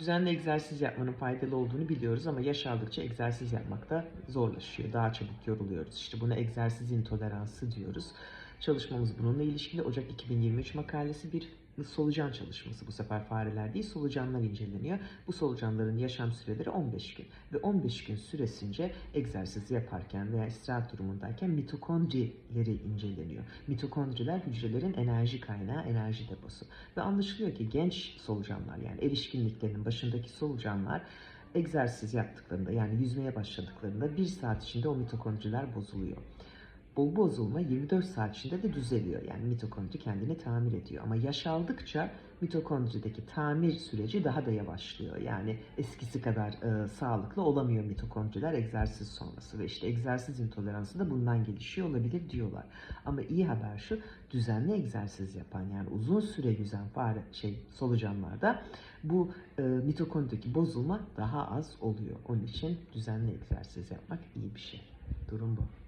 Düzenli egzersiz yapmanın faydalı olduğunu biliyoruz ama yaş aldıkça egzersiz yapmakta zorlaşıyor. Daha çabuk yoruluyoruz. İşte buna egzersiz intoleransı diyoruz. Çalışmamız bununla ilişkili. Ocak 2023 makalesi bir solucan çalışması. Bu sefer fareler değil solucanlar inceleniyor. Bu solucanların yaşam süreleri 15 gün. Ve 15 gün süresince egzersiz yaparken veya istirahat durumundayken mitokondrileri inceleniyor. Mitokondriler hücrelerin enerji kaynağı, enerji deposu. Ve anlaşılıyor ki genç solucanlar yani erişkinliklerinin başındaki solucanlar egzersiz yaptıklarında yani yüzmeye başladıklarında bir saat içinde o mitokondriler bozuluyor. Bu bozulma 24 saat içinde de düzeliyor. Yani mitokondri kendini tamir ediyor. Ama yaş aldıkça mitokondrideki tamir süreci daha da yavaşlıyor. Yani eskisi kadar e, sağlıklı olamıyor mitokondriler egzersiz sonrası. Ve işte egzersiz intoleransı da bundan gelişiyor olabilir diyorlar. Ama iyi haber şu, düzenli egzersiz yapan yani uzun süre yüzen fare şey solucanlarda bu e, mitokondrideki bozulma daha az oluyor. Onun için düzenli egzersiz yapmak iyi bir şey. Durum bu.